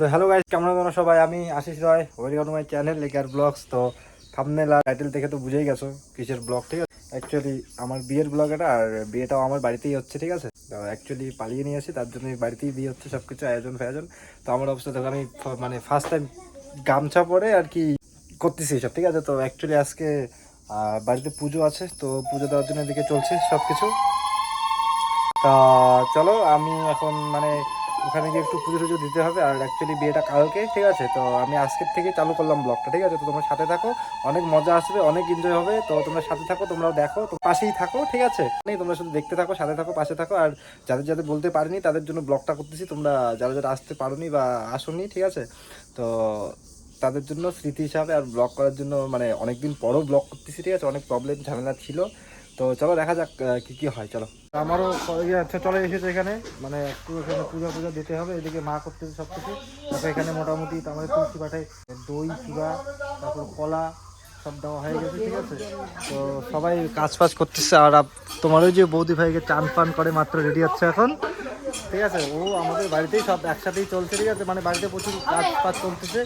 তো hello guys কেমন তোমরা সবাই? আমি Ashis Roy welcome to my channel lacquer blogs তো থামনেল আর টাইটেল দেখে তো বুঝেই গেছো কিসের ব্লগ ঠিক আছে? অ্যাকচুয়ালি আমার বিয়ের ব্লগ এটা, আর বিয়েটাও আমার বাড়িতেই হচ্ছে, ঠিক আছে? তো অ্যাকচুয়ালি পালিয়ে নিয়ে আসি, তার জন্য বাড়িতেই বিয়ে হচ্ছে সব কিছু আয়োজন ফায়োজন। তো আমার অবস্থা, দেখো আমি মানে ফার্স্ট টাইম গামছা পরে আর কি করতেছি সব ঠিক আছে? তো অ্যাকচুয়ালি আজকে বাড়িতে পুজো আছে, তো পুজো দেওয়ার জন্য এদিকে চলছে সব কিছু তা চলো, আমি এখন মানে ওখানে গিয়ে একটু পুজো টুজো দিতে হবে। আর অ্যাকচুয়ালি বিয়েটা কালকে ঠিক আছে? তো আমি আজকের থেকে চালু করলাম ব্লগটা ঠিক আছে? তো তোমরা সাথে থাকো, অনেক মজা আসবে, অনেক এনজয় হবে। তো তোমরা সাথে থাকো, তোমরাও দেখো, তো পাশেই থাকো, ঠিক আছে? নেই, তোমরা শুধু দেখতে থাকো, সাথে থাকো, পাশে থাকো। আর যাদের যাদের বলতে পারিনি, তাদের জন্য ব্লগটা করতেছি। তোমরা যারা যারা আসতে পারোনি বা আসোনি, ঠিক আছে? তো তাদের জন্য স্মৃতি হিসাবে আর ব্লগ করার জন্য মানে অনেকদিন পরও ব্লগ করতেছি, ঠিক আছে? অনেক প্রবলেম ঝামেলা ছিল। তো চলো দেখা যাক কি কি হয়, চলো। আমারও আচ্ছা চলে এসেছে এখানে। মানে একটু এখানে পূজা পূজা দিতে হবে, এদিকে মা করতেছে সব কিছু তারপর এখানে মোটামুটি আমাদের তুলসী পাঠায় দই চূড়া তারপর কলা সব দেওয়া হয়ে গেছে, ঠিক আছে? তো সবাই কাজ ফাজ করতেছে, আর তোমার ওই যে বৌদি ভাইকে চান পান করে মাত্র রেডি হচ্ছে এখন। ঠিক আছে, ও আমাদের বাড়িতেই সব একসাথেই চলছে, ঠিক আছে? মানে বাড়িতে প্রচুর কাজ ফাজ চলতেছে।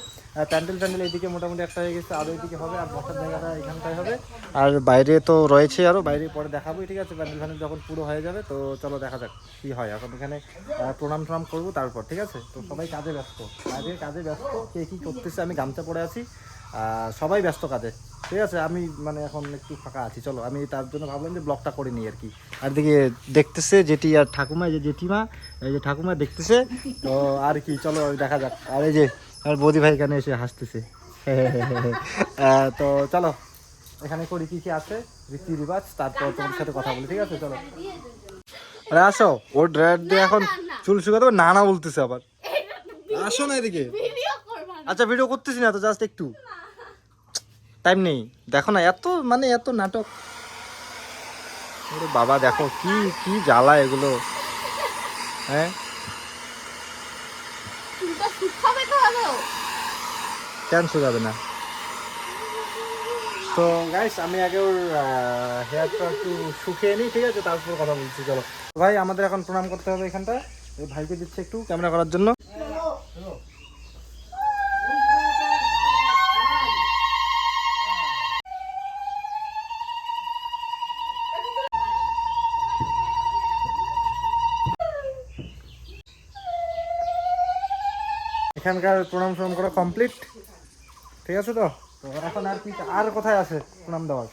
প্যান্ডেল প্যান্ডেল এইদিকে মোটামুটি একটা হয়ে গেছে, আর ওইদিকে হবে, আর বসার জায়গাটা এখানটায় হবে। আর বাইরে তো রয়েছে আরও বাইরে পরে দেখাবোই, ঠিক আছে? প্যান্ডেল ফ্যান্ডেল যখন পুরো হয়ে যাবে, তো চলো দেখা যাক কি হয়। এখন এখানে প্রণাম টনাম করব, তারপর, ঠিক আছে? তো সবাই কাজে ব্যস্ত, কাজে কাজে ব্যস্ত, কে কী করতেছে, আমি গামছা পরে আছি। সবাই ব্যস্ত কাজে। ঠিক আছে আমি মানে এখন একটু ফাঁকা আছি চলো। আমি তার জন্য ভাবলাম যে ব্লগটা করে নিই আর কি। আর দিকে দেখতেছে যেটি আর ঠাকুমা এই যে জেঠিমা এই যে ঠাকুমা দেখতেছে। তো আর কি চলো দেখা যাক। আর এই যে আর বৌদি ভাই এখানে এসে হাসতেছে। তো চলো এখানে করি কি কি আছে রীতি রিবাজ তারপর তোমার সাথে কথা বলি ঠিক আছে? চলো। আরে আসো ওর ড্রাইভার দিয়ে এখন চুল শুকাতে না না বলতেছে আবার। আসো না এদিকে। আচ্ছা ভিডিও করতেছি না তো জাস্ট একটু। টাইম নেই। দেখো না এত মানে এত নাটক। ওরে বাবা দেখো কি কি জ্বালা এগুলো। হ্যাঁ? চুলটা শুকাবে তো কেন শুকাবে না। তো গাইস আমি আগে ওর হেয়ারটা একটু শুকিয়ে নিই ঠিক আছে? তারপর কথা বলছি চলো। ভাই আমাদের এখন প্রণাম করতে হবে এখানটা ভাইকে দিচ্ছে একটু ক্যামেরা করার জন্য। এখানকার প্রণাম প্রণাম করা কমপ্লিট ঠিক আছে তো? তো এখন আর কি আর কোথায় আছে প্রণাম দেওয়ার?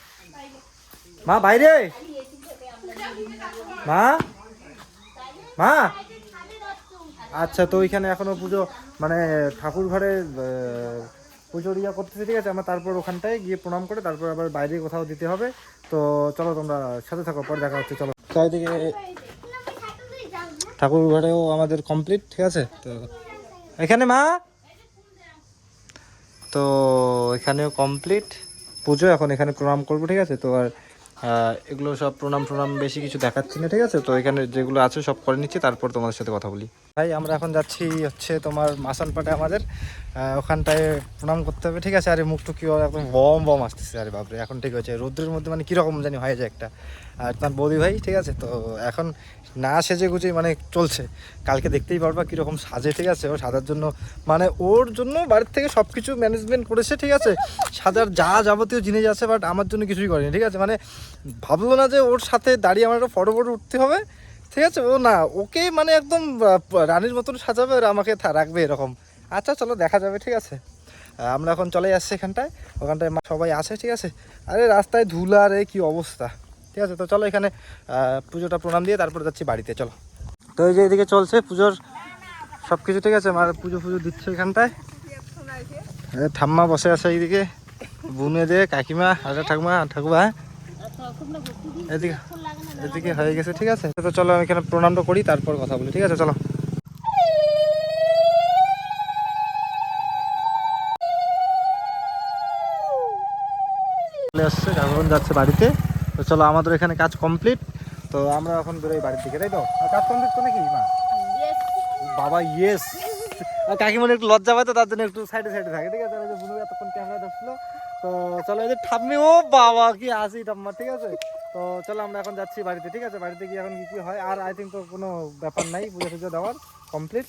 মা, বাইরে? মা? মা? আচ্ছা তো ওইখানে এখনও পুজো মানে ঠাকুর ঘরে পুজোর ইয়া করতেছে, ঠিক আছে? আমরা তারপর ওখানটায় গিয়ে প্রণাম করে তারপর আবার বাইরে কোথাও দিতে হবে। তো চলো তোমরা সাথে থাকো, পরে দেখা হচ্ছে, চলো। চারিদিকে ঠাকুর ঘরেও আমাদের কমপ্লিট ঠিক আছে? তো এখানে মা? তো এখানেও কমপ্লিট পুজো, এখন এখানে প্রণাম করব, ঠিক আছে? তো আর এগুলো সব প্রণাম প্রণাম বেশি কিছু দেখাচ্ছি না, ঠিক আছে? তো এখানে যেগুলো আছে সব করে নিচ্ছি, তারপর তোমাদের সাথে কথা বলি। ভাই, আমরা এখন যাচ্ছি হচ্ছে তোমার মাসানপাটে আমাদের ওখানটায় প্রণাম করতে হবে, ঠিক আছে? আরে মুখটু কি একদম বম বম আসতেছে, আরে বাপরে, এখন ঠিক আছে রৌদ্রের মধ্যে মানে কীরকম জানি হয়ে যায় একটা। আর তার বৌদি ভাই, ঠিক আছে? তো এখন না সেজে গুজে মানে চলছে। কালকে দেখতেই পারবা কীরকম সাজে, ঠিক আছে? ও সাজার জন্য মানে ওর জন্য বাড়ির থেকে সব কিছু ম্যানেজমেন্ট করেছে, ঠিক আছে? সাজার যা যাবতীয় জিনিস আছে বাট আমার জন্য কিছুই করেনি, ঠিক আছে? মানে ভাবলো না যে ওর সাথে দাঁড়িয়ে আমার একটা ফটো ফটো উঠতে হবে, ঠিক আছে? ও না ওকে মানে একদম রানীর মতন সাজাবে আর আমাকে রাখবে এরকম। আচ্ছা চলো, দেখা যাবে, ঠিক আছে? আমরা এখন চলে যাচ্ছি এখানটায়। ওখানটায় সবাই আছে, ঠিক আছে? আরে রাস্তায় ধুলা রে, কি অবস্থা? ঠিক আছে, তো চলো এখানে পুজোটা প্রণাম দিয়ে তারপর যাচ্ছি বাড়িতে, চলো। তো এই যে এদিকে চলছে পুজোর সব কিছু ঠিক আছে? আমার পুজো পুজো দিচ্ছে এখানটায়। ঠাম্মা বসে আছে এইদিকে। বুনে দে, কাকিমা আর ঠাকুমা আর ঠাকুমা। হ্যাঁ এদিকে এদিকে হয়ে গেছে, ঠিক আছে? তো চলো আমি এখানে প্রণামটা করি, তারপর কথা বলি, ঠিক আছে? চলো। চলে আসছে এখন যাচ্ছে বাড়িতে। তো চলো, আমাদের এখানে কাজ কমপ্লিট তো আমরা এখন বেরোই বাড়ির দিকে, তাই তো? কাজ কমপ্লিট তো নাকি? মা? বাবা ইয়েস কাকিমনি একটু লজ্জা পায় তো, তার জন্য একটু সাইডে সাইডে থাকে, ঠিক আছে? বুনু এতক্ষণ ক্যামেরা ধরছিল তো চলো যে ঠাম্মি, ও বাবা, কি আসি ঠাম্মা ঠিক আছে? তো চলো, আমরা এখন যাচ্ছি বাড়িতে, ঠিক আছে? বাড়িতে গিয়ে এখন কি কি হয়? আর আই থিঙ্ক তো কোনো ব্যাপার নাই, পুজো টুজো দেওয়ার কমপ্লিট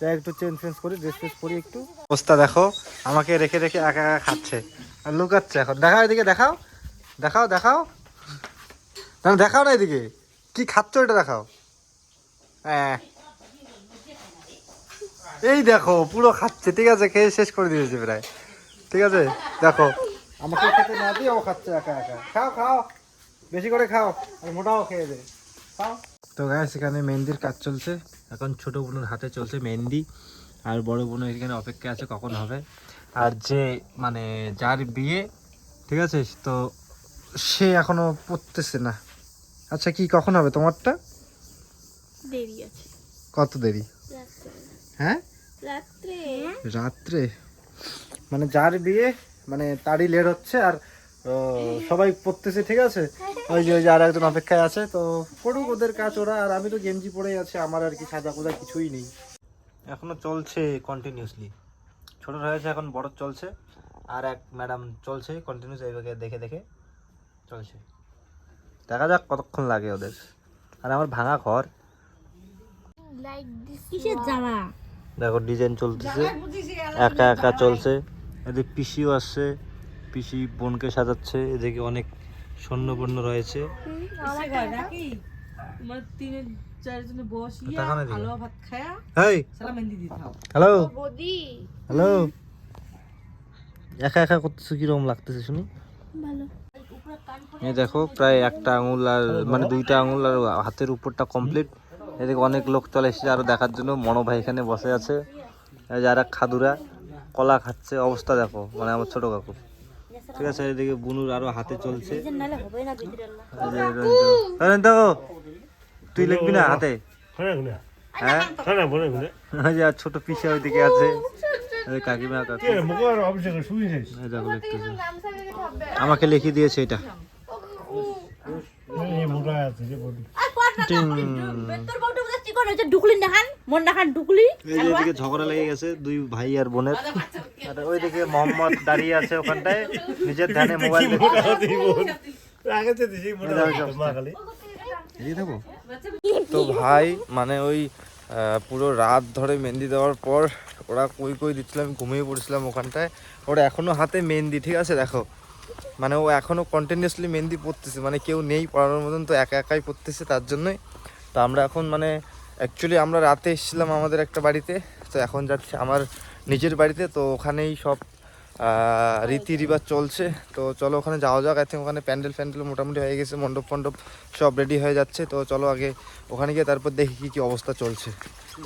যাই একটু চেঞ্জ ফেঞ্জ করি ড্রেস ফ্রেস করি একটু। অবস্থা দেখো, আমাকে রেখে রেখে একা একা খাচ্ছে, আর লুকাচ্ছে এখন। দেখাও এদিকে, দেখাও। দেখাও দেখাও। না দেখাও না এদিকে। কি খাচ্ছ এটা দেখাও। হ্যাঁ এই দেখো, পুরো খাচ্ছে। ঠিক আছে, খেয়ে শেষ করে দিয়েছে প্রায়। ঠিক আছে, দেখো। আমাকে খেতে না দিয়ে ও খাচ্ছে একা একা। খাও খাও। বেশি করে খাও, আর মোটাও খেয়ে দে। খাও। তো গায়ে সেখানে মেহেন্দির কাজ চলছে। এখন ছোট বোনের হাতে চলছে মেহেন্দি, আর বড় বোনের এখানে অপেক্ষা আছে কখন হবে। আর যে মানে যার বিয়ে, ঠিক আছে, তো সে এখনও পড়তেছে না। আচ্ছা কি কখন হবে তোমারটা? দেরি আছে। কত দেরি? হ্যাঁ? রাত্রে। রাত্রে? মানে যার বিয়ে মানে তারই লেট হচ্ছে আর সবাই পড়তেছে ঠিক আছে? ওই যে ওই যে আর একজন অপেক্ষায় আছে তো করুক ওদের কাজ ওরা আর আমি তো গেঞ্জি পরেই আছে আমার আর কি সাজা কোজা কিছুই নেই। এখনও চলছে কন্টিনিউসলি ছোট হয়েছে এখন বড় চলছে আর এক ম্যাডাম চলছে কন্টিনিউস এইভাবে দেখে দেখে চলছে। দেখা যাক কতক্ষণ লাগে ওদের। আর আমার ভাঙা ঘর। দেখো ডিজাইন চলতেছে। একা একা চলছে। এদিকে পিসিও আসছে। পিসি বোনকে সাজাচ্ছে। এদিকে অনেক সৈন্য বন্য রয়েছে হ্যালো? হ্যালো? একা একা করতেছে কীরকম লাগতেছে শুনি? ভালো। এই দেখো প্রায় একটা আঙুল আর মানে দুইটা আঙুল আর হাতের উপরটা কমপ্লিট এদিকে অনেক লোক চলে এসেছে আরও দেখার জন্য। মনো ভাই এখানে বসে আছে। যারা খাদুরা কলা খাচ্ছে। অবস্থা দেখো মানে আমার ছোট কাকু। ঠিক আছে এদিকে বুনুর আরও হাতে চলছে। তুই লিখবি না হাতে? হ্যাঁ? ছোট পিসা ওইদিকে আছে। কাকিমা কাকু। এই আমাকে লিখে দিয়েছে এটা। ঝগড়া লেগে গেছে দুই ভাই আর বোনের। আর ওইদিকে মোহাম্মদ দাঁড়িয়ে আছে ওখানটায়। নিজের ধ্যানে মোবাইল তো ভাই মানে ওই পুরো রাত ধরে মেহেন্দি দেওয়ার পর ওরা কই কই দিচ্ছিল আমি ঘুমিয়ে পড়েছিলাম ওখানটায়। ওরা এখনও হাতে মেহেন্দি ঠিক আছে? দেখো। মানে ও এখনও কন্টিনিউসলি মেহেন্দি পড়তেছে মানে কেউ নেই পড়ানোর মতন, তো একা একাই পড়তেছে তার জন্যই। তো আমরা এখন মানে অ্যাকচুয়ালি আমরা রাতে এসেছিলাম আমাদের একটা বাড়িতে, তো এখন যাচ্ছি আমার নিজের বাড়িতে, তো ওখানেই সব রীতি রিবাজ চলছে। তো চলো ওখানে যাওয়া যাক আই থিঙ্ক ওখানে প্যান্ডেল ফ্যান্ডেল মোটামুটি হয়ে গেছে, মণ্ডপ ফণ্ডপ সব রেডি হয়ে যাচ্ছে। তো চলো আগে ওখানে গিয়ে তারপর দেখি কী কী অবস্থা চলছে।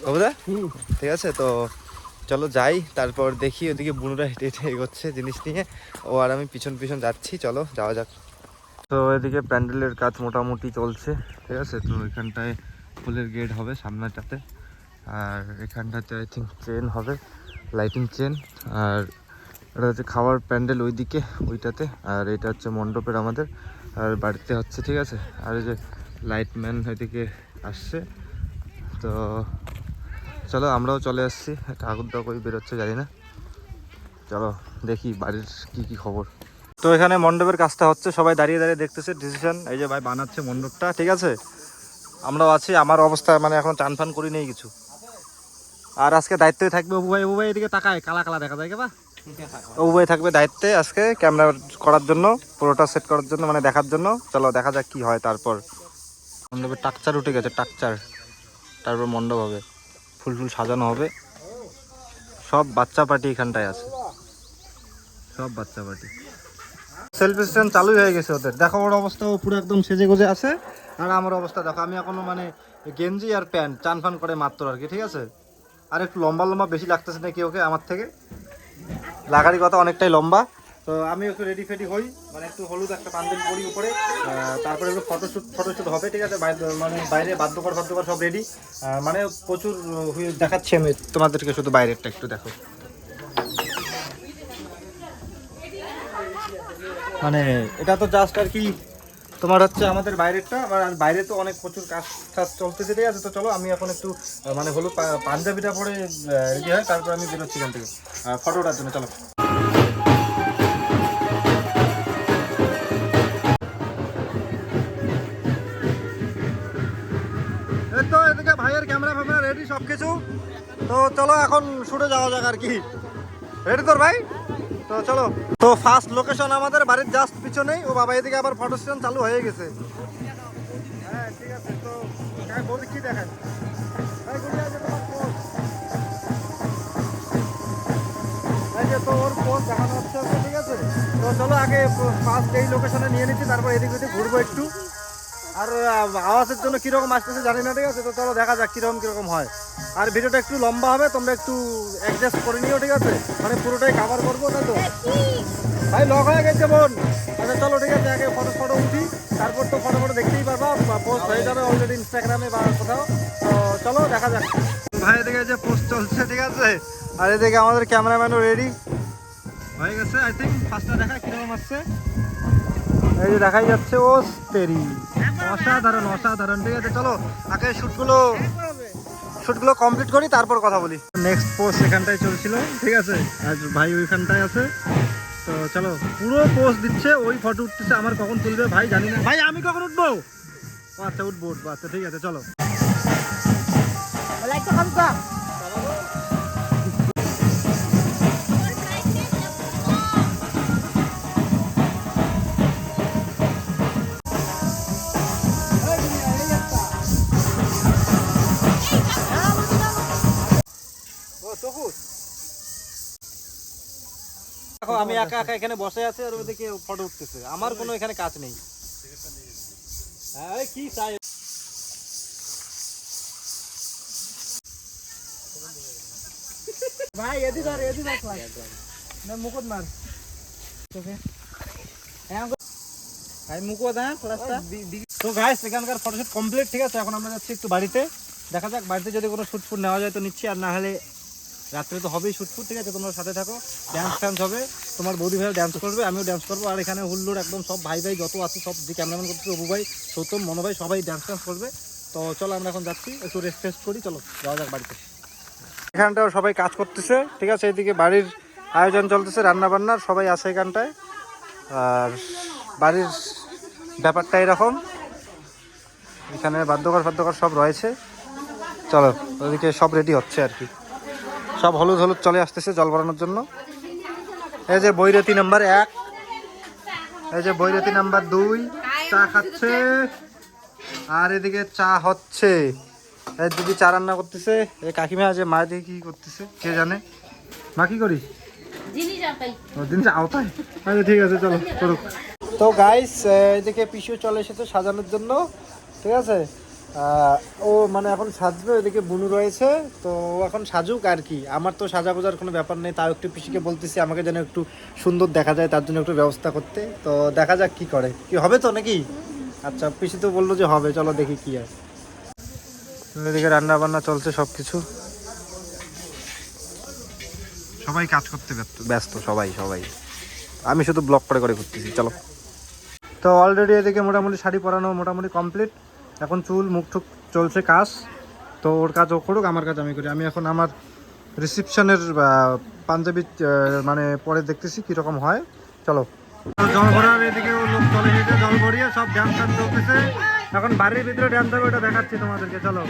বুঝলে ঠিক আছে? তো চলো যাই, তারপর দেখি ওদিকে বুনুরা হেঁটে হেঁটে এগোচ্ছে জিনিস নিয়ে। ও আর আমি পিছন পিছন যাচ্ছি, চলো যাওয়া যাক। তো এদিকে প্যান্ডেলের কাজ মোটামুটি চলছে, ঠিক আছে? তো এখানটায় ফুলের গেট হবে সামনেটাতে আর এখানটাতে আই থিঙ্ক চেন হবে লাইটিং চেন আর এটা হচ্ছে খাওয়ার প্যান্ডেল ওইদিকে, ওইটাতে। আর এটা হচ্ছে মণ্ডপের আমাদের। আর বাড়িতে হচ্ছে, ঠিক আছে? আর যে লাইটম্যান ওইদিকে আসছে। তো চলো আমরাও চলে আসছি। ঠাকুর দা কই বেরোচ্ছে জানি না। চলো দেখি বাড়ির কি কি খবর। তো এখানে মণ্ডপের কাজটা হচ্ছে, সবাই দাঁড়িয়ে দাঁড়িয়ে দেখতেছে ডিসিশন এই যে ভাই বানাচ্ছে মণ্ডপটা, ঠিক আছে? আমরাও আছি, আমার অবস্থা মানে এখন চান ফান করি নেই কিছু। আর আজকে দায়িত্বে থাকবে অবু ভাই অবু ভাই এদিকে তাকায়, কালা কালা দেখা যায় বা? অবু ভাই থাকবে দায়িত্বে আজকে ক্যামেরা করার জন্য পুরোটা সেট করার জন্য মানে দেখার জন্য। চলো দেখা যাক কি হয় তারপর। মণ্ডপের টাকচার উঠে গেছে, টাকচার। তারপর মণ্ডপ হবে। ফুল ফুল সাজানো হবে। সব বাচ্চা পার্টি এখানটায় আছে। সব বাচ্চা পার্টি। সেলফি স্ট্যান্ড চালুই হয়ে গেছে ওদের। দেখো ওর অবস্থা, ও পুরো একদম সেজে গুজে আছে। আর আমার অবস্থা, দেখো, আমি এখনও মানে গেঞ্জি আর প্যান্ট চান ফান করে মাত্র আর কি, ঠিক আছে? আর একটু লম্বা লম্বা বেশি লাগতেছে নাকি ওকে আমার থেকে? লাগারি কথা অনেকটাই লম্বা। তো আমি একটু রেডি ফেডি হই মানে একটু হলুদ একটা পাঞ্জাবি পরি উপরে তারপরে একটু ফটোশ্যুট ফটোশ্যুট হবে, ঠিক আছে? মানে বাইরে বাদ্যকর বাদ্যকর সব রেডি মানে প্রচুর দেখাচ্ছি আমি তোমাদেরকে শুধু বাইরেরটা একটু দেখো। মানে এটা তো জাস্ট আর কি, তোমার হচ্ছে আমাদের বাইরেরটা আর বাইরে তো অনেক প্রচুর কাজ টাজ চলতেছে, ঠিক আছে? তো চলো, আমি এখন একটু মানে হলুদ পাঞ্জাবিটা পরে রেডি হয়, তারপর আমি বেরোচ্ছি এখান থেকে। ফটো ওঠার জন্য চলো। রেডি সব কিছু তো চলো এখন শুটে যাওয়া যাক আর কি। রেডি তোর ভাই? তো চলো। তো ফার্স্ট লোকেশন আমাদের, বাড়ির জাস্ট পিছনেই। ও বাবা, এদিকে আবার ফটো স্টেশন চালু হয়ে গেছে। হ্যাঁ ঠিক আছে। তো বৌদি কি দেখেন তো ওর দেখানো হচ্ছে ঠিক আছে। তো চলো আগে ফার্স্ট এই লোকেশনে নিয়ে নিচ্ছি, তারপর এদিক ওদিক ঘুরবো একটু। আর আওয়াজের জন্য কীরকম আসতেছে জানি না, ঠিক আছে? তো চলো দেখা যাক কীরকম কীরকম হয়। আর ভিডিওটা একটু লম্বা হবে, তোমরা একটু অ্যাডজাস্ট করে নিও, ঠিক আছে? মানে পুরোটাই কাভার করব, তাই তো? ভাই লক হয়ে গেছে বোন। আচ্ছা চলো, ঠিক আছে, আগে ফটো ফটো উঠি। তারপর তো ফটো ফটো দেখতেই পারবা পোস্ট হয়ে যাবে অলরেডি ইনস্টাগ্রামে বা কোথাও। তো চলো, দেখা যাক। ভাই, এদিকে যে পোস্ট চলছে, ঠিক আছে? আর এদিকে আমাদের ক্যামেরাম্যানও রেডি হয়ে গেছে আই থিঙ্ক ফার্স্টটা দেখা কীরকম আসছে। এই যে দেখাই যাচ্ছে ও তেরি অসাধারণ অসাধারণ। ঠিক আছে চলো আগে শুটগুলো শুটগুলো কমপ্লিট করি তারপর কথা বলি। নেক্সট পোস্ট এখানটায় চলছিল ঠিক আছে? আর ভাই ওইখানটায় আছে। তো চলো পুরো পোস্ট দিচ্ছে ওই ফটো উঠতেছে আমার কখন তুলবে ভাই জানি না। ভাই আমি কখন উঠবো? আচ্ছা উঠবো উঠবো। আচ্ছা ঠিক আছে চলো। আমি একা একা এখানে বসে আছি আর ওদিকে ফটো উঠতেছে। আমার কোনো এখানে কাজ নেই। হ্যাঁ কি চাই? ভাই এদি ধর এদি ধর না মুকুট মার। ভাই মুকুট হ্যাঁ ফ্লাশটা তো গাইস এখানকার ফটোশুট কমপ্লিট ঠিক আছে? এখন আমরা যাচ্ছি একটু বাড়িতে। দেখা যাক বাড়িতে যদি কোনো শুট ফুট নেওয়া যায় তো নিচ্ছি আর না হলে রাত্রে তো হবেই শুট ফুট ঠিক আছে? তোমরা সাথে থাকো। ড্যান্স ফ্যান্স হবে। তোমার বৌদি ভাইও ড্যান্স করবে, আমিও ড্যান্স করব। আর এখানে হুল্লোড় একদম সব ভাই ভাই যত আছে, সব যে ক্যামেরাম্যান করছে অবু ভাই সৌতম মনো ভাই, সবাই ড্যান্স ফ্যান্স করবে। তো চলো আমরা এখন যাচ্ছি, একটু রেস্ট ফেস্ট করি, চলো, যাওয়া যাক বাড়িতে। এখানটাও সবাই কাজ করতেছে, ঠিক আছে? এদিকে বাড়ির আয়োজন চলতেছে রান্না বান্নার সবাই আছে এখানটায়। আর বাড়ির ব্যাপারটা এরকম। এখানে বাদ্যকর বাদ্যকর সব রয়েছে। চলো, ওদিকে সব রেডি হচ্ছে আর কি। সব হলুদ হলুদ চলে আসতেছে জল ভরানোর জন্য। এই যে বৈরতি নাম্বার এক এই যে বৈরতি নাম্বার দুই চা খাচ্ছে। আর এদিকে চা হচ্ছে। এই দিদি চা রান্না করতেছে। এই কাকিমা যে মায়ের দিকে কি করতেছে কে জানে? মা কি করিস? জিনিস দিনটা আওতায়? আচ্ছা ঠিক আছে চলো করুক তো গাইস এদিকে পিসু চলে এসেছে সাজানোর জন্য। ঠিক আছে? ও মানে এখন সাজবে ওইদিকে বুনু রয়েছে। তো ও এখন সাজুক আর কি। আমার তো সাজা গোজার কোনো ব্যাপার নেই তাও একটু পিসিকে বলতেছি আমাকে যেন একটু সুন্দর দেখা যায় তার জন্য একটু ব্যবস্থা করতে। তো দেখা যাক কি করে। কি হবে তো নাকি? আচ্ছা পিসি তো বলল যে হবে চলো দেখি কি তো এদিকে রান্না বান্না চলছে সব কিছু সবাই কাজ করতে ব্যস্ত। ব্যস্ত সবাই সবাই। আমি শুধু ব্লক করে করে ঘুরতেছি চলো। তো অলরেডি এদিকে মোটামুটি শাড়ি পরানো মোটামুটি কমপ্লিট এখন চুল, মুখ টুক চলছে, কাজ। তো ওর কাজ ও করুক, আমার কাজ আমি করি। আমি এখন আমার রিসিপশনের পাঞ্জাবি মানে পরে দেখতেছি কীরকম হয়। চলো। জল ভরার এদিকে লোক চলে গেছে, জল সব ড্যান্স চলতেছে এখন বাড়ির ভিতরে ড্যান্স হবে ওটা দেখাচ্ছি তোমাদেরকে, চলো।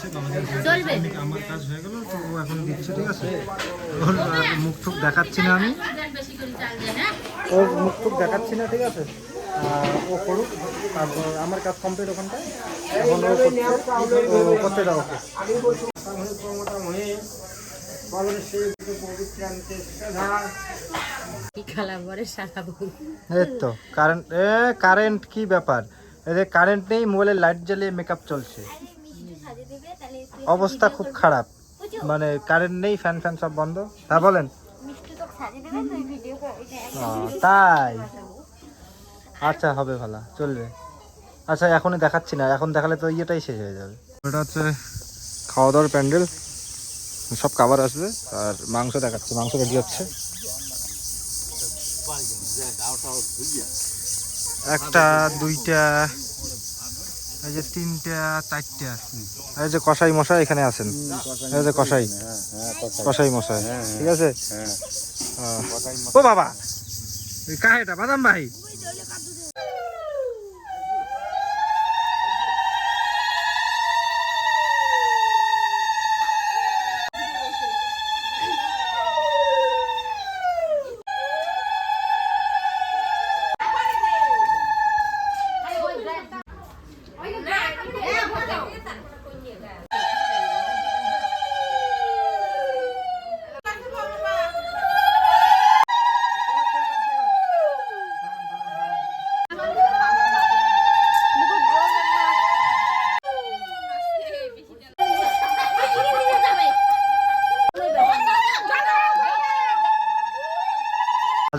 আমার কাজ হয়ে গেল তো ও এখন দিচ্ছে ঠিক আছে? ওর মুখ টুক দেখাচ্ছি না আমি। ওর মুখ টুক দেখাচ্ছি না ঠিক আছে? ও করুক তারপর আমার কাজ কমপ্লিট ওখানটায় এখন ও করতে দাও তো কারেন্ট কারেন্ট কি ব্যাপার? এদের কারেন্ট নেই মোবাইলে লাইট জ্বালিয়ে মেকআপ চলছে। অবস্থা খুব খারাপ। মানে কারেন্ট নেই ফ্যান ফ্যান সব বন্ধ। হ্যাঁ বলেন। তাই? আচ্ছা হবে ভালো, চলবে। আচ্ছা এখনই দেখাচ্ছি না, এখন দেখালে তো ইয়েটাই শেষ হয়ে যাবে। এটা হচ্ছে খাওয়া দাওয়ার প্যান্ডেল। সব খাবার আসবে, আর মাংস দেখাচ্ছে, মাংস রেডি হচ্ছে। একটা, দুইটা এই যে তিনটা চারটা এই যে কসাই মশাই এখানে আছেন। এই যে কসাই। কসাই। মশাই। ঠিক আছে? ও বাবা। কাহেটা বাদাম ভাই।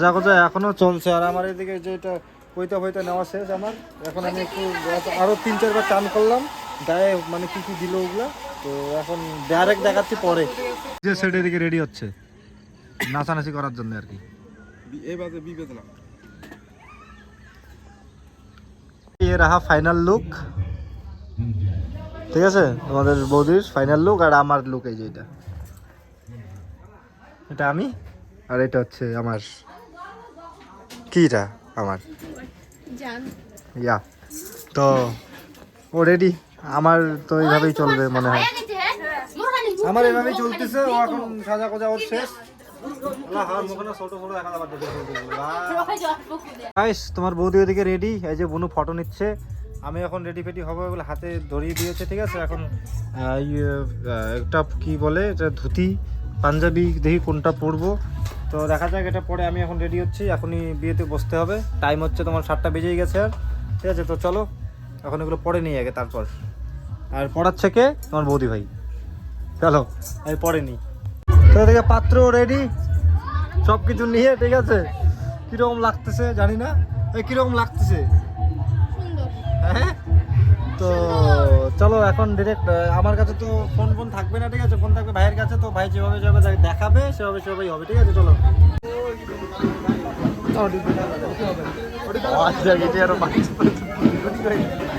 খোঁজা খোঁজা এখনও চলছে। আর আমার এদিকে যেটা পৈতা ফৈতা নেওয়া শেষ আমার। এখন আমি একটু আরও তিন চারবার টান করলাম। গায়ে মানে কী কী দিল ওগুলো। তো এখন ডাইরেক্ট দেখাচ্ছি পরে। যে সেটা এদিকে রেডি হচ্ছে। নাচানাচি করার জন্য আর কি। এ রাহা ফাইনাল লুক ঠিক আছে? তোমাদের বৌদির ফাইনাল লুক আর আমার লুক এই যে এটা। এটা আমি? আর এটা হচ্ছে আমার কি এটা আমার ইয়া। তো ও রেডি আমার তো এইভাবেই চলবে মনে হয়। আমার এভাবেই চলতেছে ও এখন সাজা কোজা ওর শেষ। তোমার বৌদি ওদিকে রেডি এই যে বুনু ফটো নিচ্ছে। আমি এখন রেডি ফেডি হব বলে হাতে ধরিয়ে দিয়েছে ঠিক আছে? এখন ইয়ে, একটা কি বলে? এটা ধুতি। পাঞ্জাবি দেখি কোনটা পরবো। তো দেখা যাক এটা পরে আমি এখন রেডি হচ্ছি এখনই বিয়েতে বসতে হবে। টাইম হচ্ছে তোমার সাতটা বেজেই গেছে আর। ঠিক আছে তো চলো এখন এগুলো পরে নিই আগে তারপর। আর পড়াচ্ছে কে? তোমার বৌদি ভাই। চলো আমি পরে নিই। তো এদিকে পাত্র রেডি সব কিছু নিয়ে ঠিক আছে। কীরকম লাগতেছে জানি না। এই কীরকম লাগতেছে? হ্যাঁ? চলো এখন ডিরেক্ট আমার কাছে তো ফোন ফোন থাকবে না ঠিক আছে? ফোন থাকবে ভাইয়ের কাছে তো ভাই যেভাবে যেভাবে দে- দেখাবে সেভাবে সেভাবেই হবে ঠিক আছে? চলো। আচ্ছা এটি আরও হ্যাঁ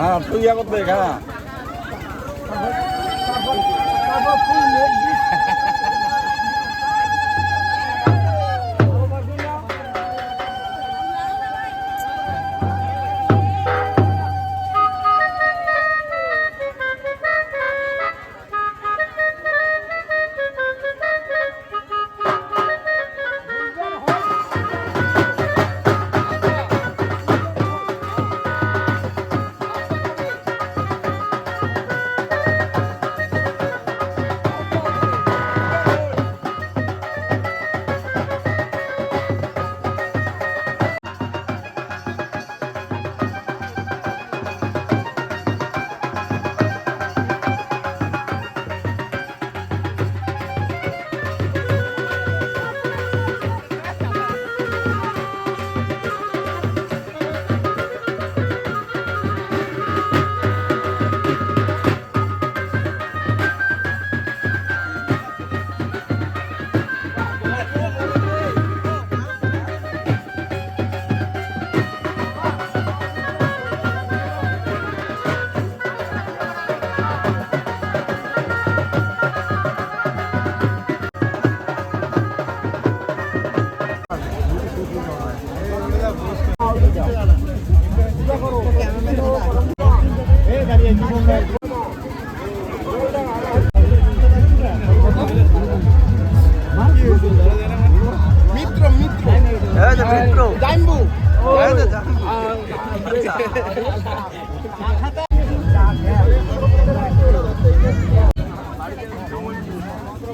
হ্যাঁ তুই ইয়া করতে হ্যাঁ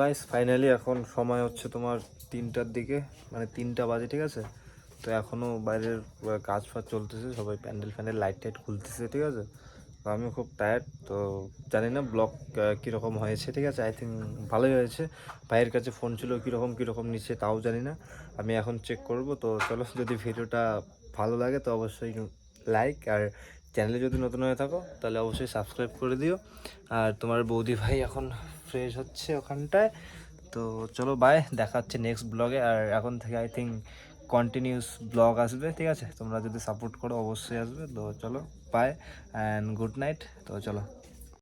গাইস ফাইনালি এখন সময় হচ্ছে তোমার তিনটার দিকে মানে তিনটা বাজে, ঠিক আছে? তো এখনও বাইরের কাজ ফাজ চলতেছে, সবাই প্যান্ডেল ফ্যান্ডেল লাইট টাইট খুলতেছে, ঠিক আছে? তো আমি খুব টায়ার্ড তো জানি না ব্লগ কীরকম হয়েছে, ঠিক আছে? আই থিঙ্ক ভালোই হয়েছে। ভাইয়ের কাছে ফোন ছিল, কীরকম কীরকম নিচ্ছে, তাও জানি না। আমি এখন চেক করব, তো চলো, যদি ভিডিওটা ভালো লাগে, তো অবশ্যই লাইক আর চ্যানেলে যদি নতুন হয়ে থাকো, তাহলে অবশ্যই সাবস্ক্রাইব করে দিও। আর তোমার বৌদি ভাই এখন ফ্রেশ হচ্ছে ওখানটায়। তো চলো বাই দেখা হচ্ছে নেক্সট ব্লগে আর এখন থেকে আই থিঙ্ক কন্টিনিউস ব্লগ আসবে, ঠিক আছে? তোমরা যদি সাপোর্ট করো, অবশ্যই আসবে। তো চলো বাই অ্যান্ড গুড নাইট তো চলো।